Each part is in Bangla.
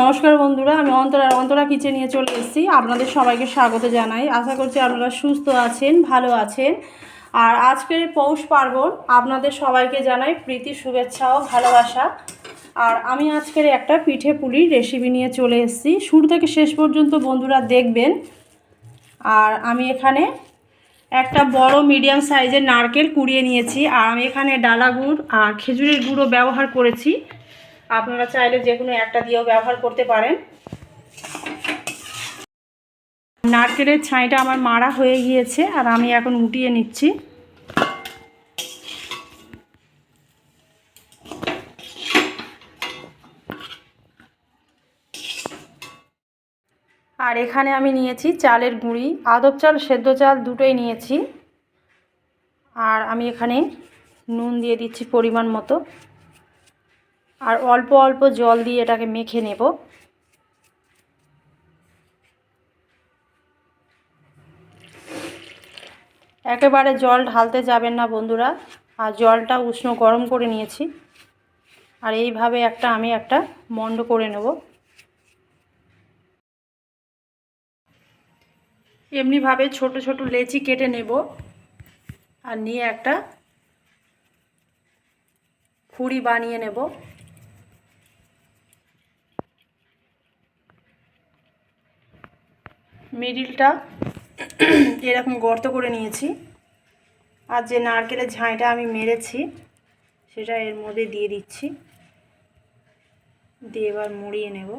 নমস্কার বন্ধুরা, আমি অন্তরা অন্তরা কিচেন নিয়ে চলে এসেছি। আপনাদের সবাইকে স্বাগত জানাই। আশা করছি আপনারা সুস্থ আছেন, ভালো আছেন। আর আজকের পৌষ পার্বণ আপনাদের সবাইকে জানাই প্রীতি, শুভেচ্ছা ও ভালোবাসা। আর আমি আজকের একটা পিঠে পুলির রেসিপি নিয়ে চলে এসেছি। শুরু থেকে শেষ পর্যন্ত বন্ধুরা দেখবেন। আর আমি এখানে একটা বড় মিডিয়াম সাইজের নারকেল কুড়িয়ে নিয়েছি। আর আমি এখানে ডালা গুড় আর খেজুরের গুঁড়ো ব্যবহার করেছি। আপনারা চাইলে যে কোনো একটা দিয়েও ব্যবহার করতে পারেন। নারকেলের ছাইটা আমার মারা হয়ে গিয়েছে, আর আমি এখন উঠিয়ে নিচ্ছি। আর এখানে আমি নিয়েছি চালের গুঁড়ি। আদব চাল, সেদ্ধ চাল দুটোই নিয়েছি। আর আমি এখানে নুন দিয়ে দিচ্ছি পরিমাণ মতো। আর অল্প অল্প জল দিয়ে এটাকে মেখে নেব। একেবারে জল ঢালতে যাবেন না বন্ধুরা, আর জলটা উষ্ণ গরম করে নিয়েছি। আর এইভাবে একটা আমি একটা মন্ড করে নেব। এমনিভাবে ছোট ছোট লেচি কেটে নেব আর নিয়ে একটা খুঁড়ি বানিয়ে নেব। মিডিলটা এরকম গর্ত করে নিয়েছি। আর যে নারকেলের ঝাঁইটা আমি মেরেছি, সেটা এর মধ্যে দিয়ে দিচ্ছি। দিয়ে এবার মুড়িয়ে নেব।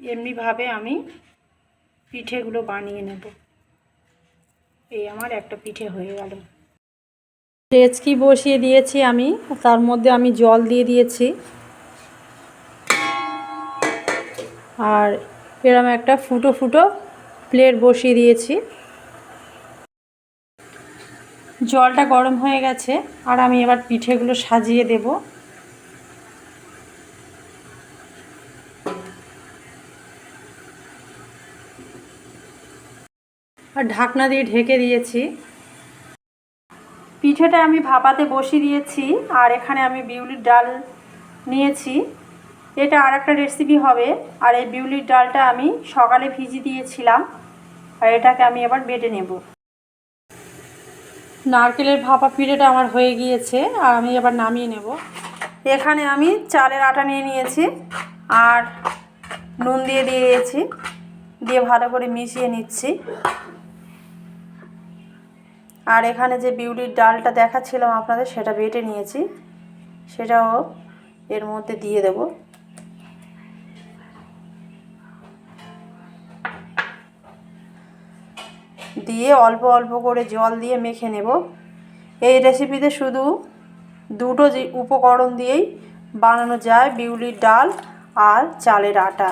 এমনিভাবে আমি পিঠেগুলো বানিয়ে নেব। এই আমার একটা পিঠে হয়ে গেল। লেচকি বসিয়ে দিয়েছি আমি, তার মধ্যে আমি জল দিয়ে দিয়েছি। আর এরম একটা ফুটো ফুটো প্লেট বসিয়ে দিয়েছি। জলটা গরম হয়ে গেছে, আর আমি এবার পিঠেগুলো সাজিয়ে দেব। আর ঢাকনা দিয়ে ঢেকে দিয়েছি। পিঠেটা আমি ভাপাতে বসিয়ে দিয়েছি, আর এখানে আমি বিউলির ডাল নিয়েছি। এটা আর একটা রেসিপি হবে, আর এই বিউলির ডালটা আমি সকালে ভিজিয়ে দিয়েছিলাম, আর এটাকে আমি এবার বেটে নেব। নারকেলের ভাপা পিঠেটা আমার হয়ে গিয়েছে, আর আমি এবার নামিয়ে নেব। এখানে আমি চালের আটা নিয়ে নিয়েছি, আর নুন দিয়ে দিয়েছি, দিয়ে ভালো করে মিশিয়ে নিচ্ছি। আর এখানে যে বিউলির ডালটা দেখাচ্ছিলাম আপনাদের, সেটা বেটে নিয়েছি। সেটাও এর মধ্যে দিয়ে দেব। দিয়ে অল্প অল্প করে জল দিয়ে মেখে নেব। এই রেসিপিতে শুধু দুটো যে উপকরণ দিয়েই বানানো যায় বিউলির ডাল আর চালের আটা।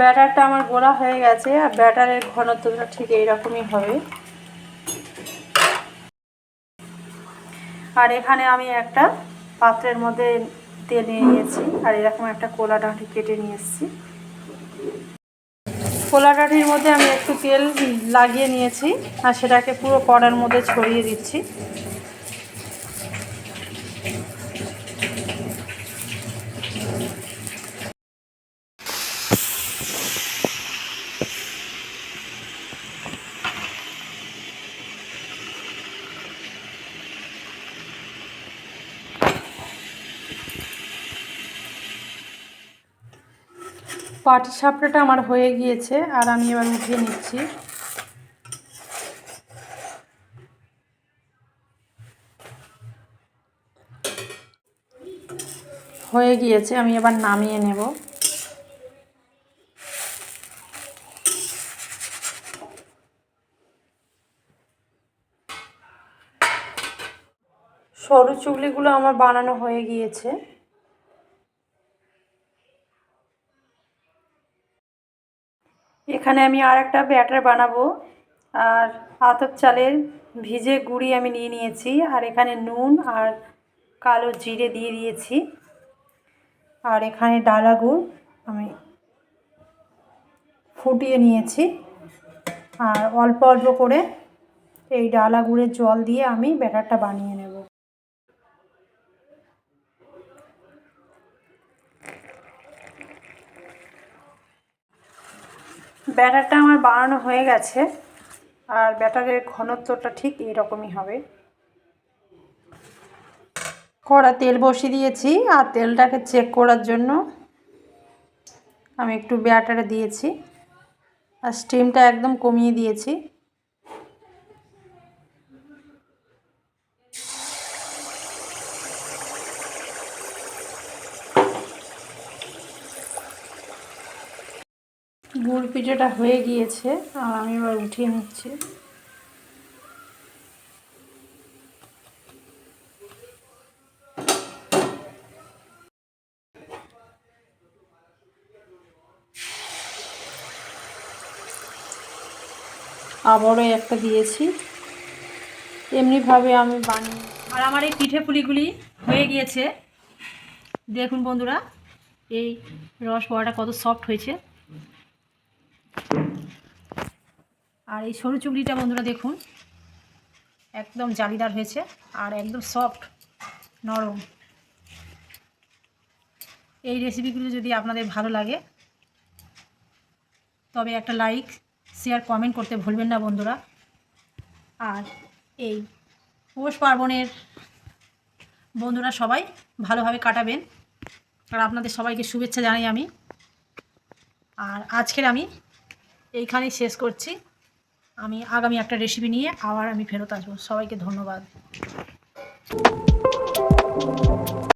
ব্যাটারটা আমার গোলা হয়ে গেছে, আর ব্যাটারের ঘনত্বটা ঠিক এইরকমই হবে। আর এখানে আমি একটা পাত্রের মধ্যে তেল নিয়ে নিয়েছি, আর এরকম একটা কোলা ডাঁটি কেটে নিয়ে এসেছি। কোলা ডাঁটির মধ্যে আমি একটু তেল লাগিয়ে নিয়েছি, আর সেটাকে পুরো কড়ার মধ্যে ছড়িয়ে দিচ্ছি। পাটি সাপটাটা আমার হয়ে গিয়েছে আর আমি এবার উঠিয়ে নিচ্ছি। হয়ে গিয়েছে, আমি এবার নামিয়ে নেব। সরু চুগলিগুলো আমার বানানো হয়ে গিয়েছে। এখানে আমি আর একটা ব্যাটার বানাবো। আর আতপ চালের ভিজে গুঁড়ি আমি নিয়ে নিয়েছি। আর এখানে নুন আর কালো জিরে দিয়ে দিয়েছি। আর এখানে ডালা গুড় আমি ফুটিয়ে নিয়েছি। আর অল্প অল্প করে এই ডালা গুড়ের জল দিয়ে আমি ব্যাটারটা বানিয়ে নেব। ব্যাটারটা আমার বানানো হয়ে গেছে, আর ব্যাটারের ঘনত্বটা ঠিক এইরকমই হবে। কড়া তেল বসিয়ে দিয়েছি, আর তেলটাকে চেক করার জন্য আমি একটু ব্যাটারে দিয়েছি, আর স্টিমটা একদম কমিয়ে দিয়েছি। গুড় পিঠেটা হয়ে গিয়েছে, আর আমি এবার উঠিয়ে নিচ্ছি। আবারও একটা দিয়েছি। এমনিভাবে আমি বানিয়ে আর আমার এই পিঠে পুলিগুলি হয়ে গিয়েছে। দেখুন বন্ধুরা, এই রস পোয়াটা কত সফট হয়েছে। আর এই সরু চুগড়িটা বন্ধুরা দেখুন, একদম জালিদার হয়েছে আর একদম সফট নরম। এই রেসিপিগুলো যদি আপনাদের ভালো লাগে, তবে একটা লাইক শেয়ার কমেন্ট করতে ভুলবেন না বন্ধুরা। আর এই পৌষ পার্বণের বন্ধুরা সবাই ভালোভাবে কাটাবেন। আর আপনাদের সবাইকে শুভেচ্ছা জানাই আমি। আর আজকের আমি এইখানেই শেষ করছি। আমি আগামী একটা রেসিপি নিয়ে আবার আমি ফেরত আসব। সবাইকে ধন্যবাদ।